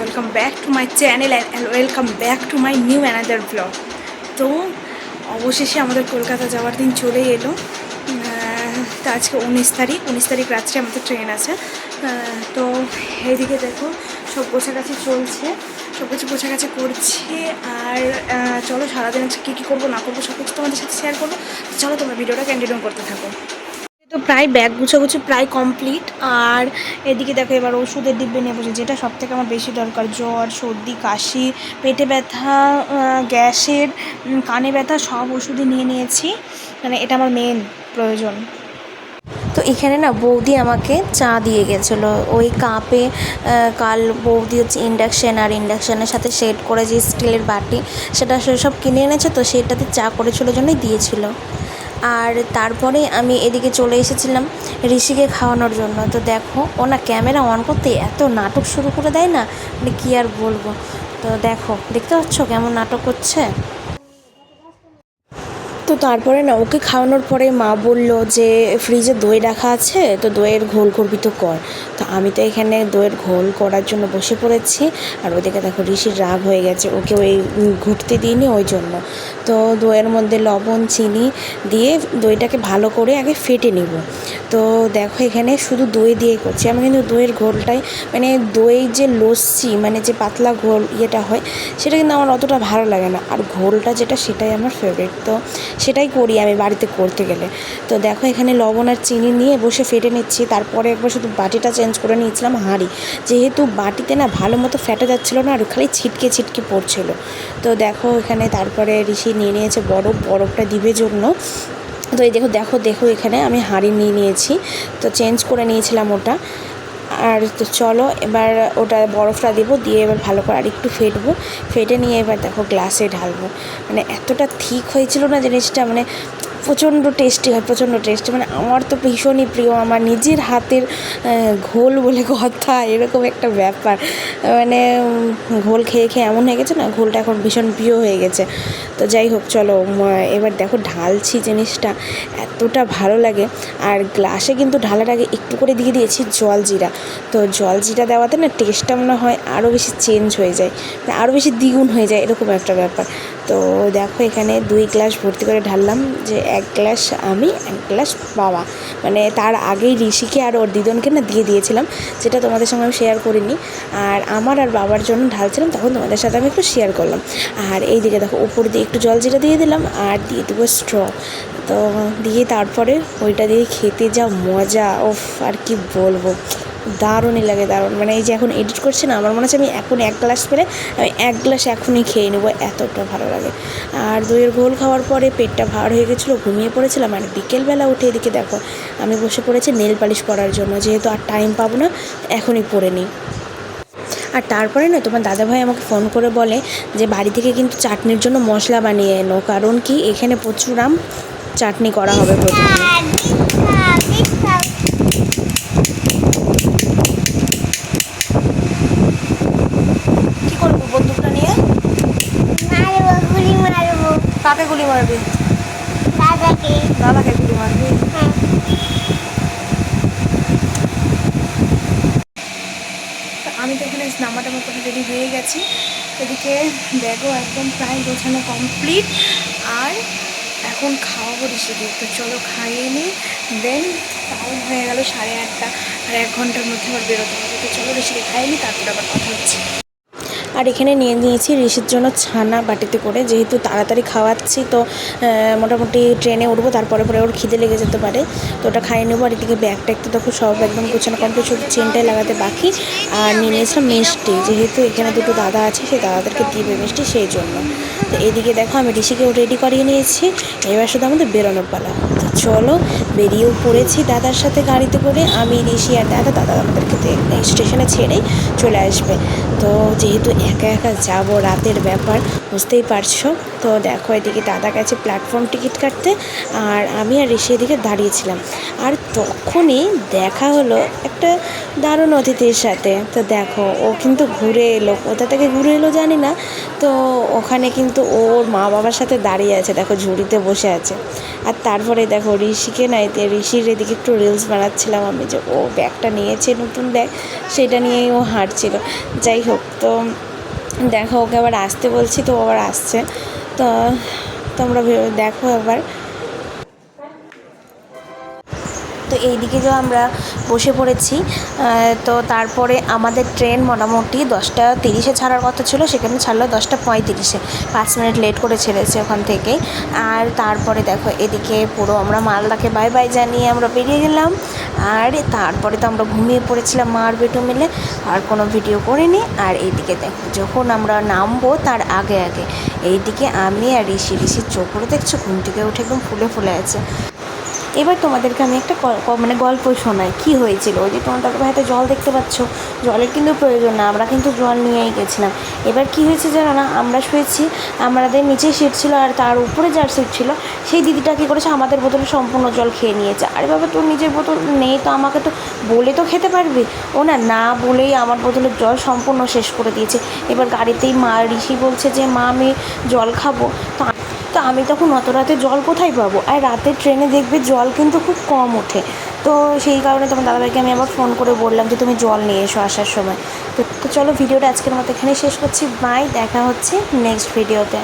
Welcome back to my channel and welcome back to my new another blog তো অবশেষে আমাদের কলকাতা যাওয়ার দিন চলে এলো। তো আজকে উনিশ তারিখ উনিশ তারিখ রাত্রে আমাদের ট্রেন আছে। তো এইদিকে দেখো, সব গোছাগাছি চলছে, সব কিছু গোছাগাছি করছে আর চলো সারাদিন আজকে কী কী করব, না করব, সব কিছু তোমাদের সাথে শেয়ার করব। চলো তোমরা ভিডিওটা কন্টিনিউ করতে থাকো। তো প্রায় ব্যাগ গুছাগুছি প্রায় কমপ্লিট আর এদিকে দেখো এবার ওষুধের ডিব্বে নিয়ে বসে, যেটা সব থেকে আমার বেশি দরকার। জ্বর, সর্দি, কাশি, পেটে ব্যথা গ্যাসের কানে ব্যথা, সব ওষুধই নিয়ে নিয়েছি। মানে এটা আমার মেন প্রয়োজন। তো এখানে না বৌদি আমাকে চা দিয়ে গেছিল। ওই কাপে কাল বৌদি হচ্ছে ইন্ডাকশান আর ইন্ডাকশানের সাথে সেট করে যে স্টিলের বাটি, সেটা সব কিনে এনেছে, তো সেটাতে চা করেছিল জন্যই দিয়েছিল। আর তারপরে আমি এদিকে চলে এসেছিলাম ঋষিকে খাওয়ানোর জন্য। তো দেখো, ও না ক্যামেরা অন করতে এত নাটক শুরু করে দেয় না মানে কী আর বলব? তো দেখো, দেখতে পাচ্ছ কেমন নাটক করছে তারপরে না, ওকে খাওয়ানোর পরে মা বলল যে, ফ্রিজে দই রাখা আছে, তো দইয়ের ঘোল করবি তো কর। তো আমি তো এখানে দইয়ের ঘোল করার জন্য বসে পড়েছি, আর ওদিকে দেখো ঋষির রাগ হয়ে গেছে ওকে ওই ঘুরতে দিইনি ওই জন্য। তো দইয়ের মধ্যে লবণ, চিনি দিয়ে দইটাকে ভালো করে আগে ফেটে নিব। তো দেখো এখানে শুধু দই দিয়ে করছি, আমি কিন্তু দইয়ের ঘোলটাই মানে দই যে লস্যি মানে যে পাতলা ঘোল ইয়েটা হয়, সেটা কিন্তু আমার অতটা ভালো লাগে না। আর ঘোলটা যেটা, সেটাই আমার ফেভারিট তো সেটাই করি আমি বাড়িতে করতে গেলে। তো দেখো এখানে লবণ আর চিনি নিয়ে বসে ফেটে নিচ্ছি। তারপরে একবার শুধু বাটিটা চেঞ্জ করে নিয়েছিলাম হাঁড়ি। যেহেতু বাটিতে না ভালো মতো ফেটে যাচ্ছিল না, আর খালি ছিটকে ছিটকে পড়ছিল। তো দেখো এখানে তারপরে ঋষি নিয়ে নিয়েছে বরফ। বরফটা দিবে জন্য। তো এই দেখো দেখো দেখো এখানে আমি হাঁড়ি নিয়ে নিয়েছি। তো চেঞ্জ করে নিয়েছিলাম ওটা। আর তো চলো, এবার ওটা বরফটা দেবো, দিয়ে এবার ভালো করে আর একটু ফেটবো। ফেটে নিয়ে এবার দেখো গ্লাসে ঢালবো। মানে এতটা ঠিক হয়েছিল না জিনিসটা মানে প্রচণ্ড টেস্টি হয়, প্রচণ্ড টেস্টি মানে আমার তো ভীষণই প্রিয়, আমার নিজের হাতের ঘোল বলে কথা, এরকম একটা ব্যাপার। মানে ঘোল খেয়ে খেয়ে এমন হয়ে গেছে না, ঘোলটা এখন ভীষণ প্রিয় হয়ে গেছে। তো যাই হোক, চলো এবার দেখো ঢালছি জিনিসটা, এতটা ভালো লাগে। আর গ্লাসে কিন্তু ঢালার আগে একটু করে দিয়ে দিয়েছি জল জিরা। তো জল জিরা দেওয়াতে না টেস্টটা মনে হয় আরও বেশি চেঞ্জ হয়ে যায় মানে আরও বেশি দ্বিগুণ হয়ে যায়, এরকম একটা ব্যাপার। তো দেখো এখানে দুই গ্লাস ভর্তি করে ঢাললাম যে এক গ্লাস আমি, এক গ্লাস বাবা। মানে তার আগেই ঋষিকে আর ওর দিদনকে না দিয়ে দিয়েছিলাম, যেটা তোমাদের সঙ্গে আমি শেয়ার করিনি। আর আমার আর বাবার জন্য ঢালছিলাম, তখন তোমাদের সাথে আমি একটু শেয়ার করলাম। আর এই দিকে দেখো, উপর দিয়ে একটু জল জিরা দিয়ে দিলাম আর দিয়ে দেবো স্ট্র তো দিয়ে তারপরে ওইটা দিয়ে খেতে যা মজা ওফ আর কি বলব। দারুণই লাগে, দারুণ। মানে এই যে এখন এডিট করছি না, আমার মনে হচ্ছে আমি এখন এক গ্লাস পেরে আমি এক গ্লাস এখনই খেয়ে নেব, এতটা ভালো লাগে। আর দইয়ের ঘোল খাওয়ার পরে পেটটা ভার হয়ে গেছিল, ঘুমিয়ে পড়েছিলাম আর বিকেলবেলা উঠে এদিকে দেখো, আমি বসে পড়েছি নেল পালিশ করার জন্য, যেহেতু আর টাইম পাবো না, এখনই পরে নিই। আর তারপরে না, তোমার দাদাভাই আমাকে ফোন করে বলে যে বাড়ি থেকে কিন্তু চাটনির জন্য মশলা বানিয়ে এনো, কারণ কি এখানে প্রচুর আম চাটনি করা হবে প্রথমে কি করব বন্দুকটা নিয়ে মারবো গুলি মারবো কাকে গুলি মারবি? দাদাকে দাদাকে গুলি মারবি? হ্যাঁ। তো আমি তো এখানে নামা টামা করে রেডি হয়ে গেছি। এদিকে ব্যাগও একদম প্রায় গোছানো কমপ্লিট আর এখন খাওয়াবো ঋষিকে তো চলো খাইয়ে নিই দেন টাইম হয়ে গেল সাড়ে আটটা। আর এক ঘণ্টার মধ্যে আবার বেরোতে হবে। তো চলো ঋষিকে খাইয়ে নিই তারপরে আবার কথা হচ্ছে। আর এখানে নিয়ে নিয়েছি ঋষির জন্য ছানা বাটিতে করে, যেহেতু তাড়াতাড়ি খাওয়াচ্ছি তো মোটামুটি ট্রেনে উঠবো, তারপরে পরে ওর খিদে লেগে যেতে পারে। তো ওটা খাইয়ে নেব, আর এদিকে ব্যাগ ব্যাগটা একটু দেখো সব একদম গোছানো কমপ্লিট শুধু চেনটাই লাগাতে বাকি। আর নিয়ে নিয়েছিলাম মিষ্টি, যেহেতু এখানে দুটো দাদা আছে, সেই দাদাদেরকে দিবে মিষ্টি, সেই জন্য। তো এদিকে দেখো আমি ঋষিকেও রেডি করিয়ে নিয়েছি, এবার শুধু আমাদের বেরোনোর পালা। চলো বেরিয়েও পড়েছি দাদার সাথে গাড়িতে করে। আমি ঋষি আর দাদা দাদা আমাদেরকে স্টেশনে ছেড়ে চলে আসবে। তো যেহেতু একা একা যাব রাতের ব্যাপার বুঝতেই পারছ। তো দেখো, এদিকে দাদা গেছে প্ল্যাটফর্ম টিকিট কাটতে আর আমি আর ঋষি এদিকে দাঁড়িয়েছিলাম। আর তখনই দেখা হলো একটা দারুণ অতিথির সাথে। তো দেখো, ও কিন্তু ঘুরে এলো। কোথা থেকে ঘুরে এলো জানি না। তো ওখানে কিন্তু ওর মা বাবার সাথে দাঁড়িয়ে আছে, দেখো ঝুড়িতে বসে আছে। আর তারপরে দেখো, ঋষিকে না এতে ঋষির এদিকে একটু রিলস বানাচ্ছিলাম আমি যে, ও ব্যাগটা নিয়েছে নতুন ব্যাগ, সেটা নিয়েই ও হাঁটছিল। যাই হোক, তো দেখো ওকে আবার আসতে বলছি তো আবার আসছে। তো তোমরা দেখো এবার তো এই দিকে যে আমরা বসে পড়েছি তো তারপরে আমাদের ট্রেন মোটামুটি দশটা তিরিশে ছাড়ার কথা ছিল, সেখানে ছাড়লো দশটা পঁয়ত্রিশে। পাঁচ মিনিট লেট করে ছেড়েছে ওখান থেকেই। আর তারপরে দেখো, এদিকে পুরো আমরা মালদাকে বাই বাই জানিয়ে আমরা বেরিয়ে গেলাম। আর তারপরে তো আমরা ঘুমিয়ে পড়েছিলাম মা আর বেটু মিলে। আর কোনো ভিডিও করিনি। আর এইদিকে দেখো, যখন আমরা নামবো তার আগে আগে, এইদিকে আমি আর ঋষি, ঋষির চোখগুলো দেখছ, ঘুম থেকে উঠে একদম ফুলে ফুলে আছে। এবার তোমাদেরকে আমি একটা মানে গল্প শোনাই, কি হয়েছিল? ওই যে তোমার দাদা ভাইতে জল দেখতে পাচ্ছ, জলের কিন্তু প্রয়োজন না, আমরা কিন্তু জল নিয়েই গেছিলাম। এবার কি হয়েছে জানো না, আমরা শুয়েছি, আমাদের নিচে সিট ছিল আর তার উপরে যার সিট ছিল, সেই দিদিটা কী করেছে, আমাদের বোতলে সম্পূর্ণ জল খেয়ে নিয়েছে। আরে বাবা, তোর নিজের বোতল নেই তো আমাকে তো বলে তো খেতে পারবি? ও না না বলেই আমার বোতলের জল সম্পূর্ণ শেষ করে দিয়েছে। এবার গাড়িতেই মা ঋষি বলছে যে, মা, আমি জল খাব। তো তো আমি তখন অত রাতে জল কোথায় পাবো? আর রাতের ট্রেনে দেখবে জল কিন্তু খুব কম ওঠে। তো সেই কারণে তোমার দাদাভাইকে আমি আবার ফোন করে বললাম যে, তুমি জল নিয়ে এসো আসার সময়। তো তো চলো ভিডিওটা আজকের মতো এখানে শেষ করছি। বাই দেখা হচ্ছে নেক্সট ভিডিওতে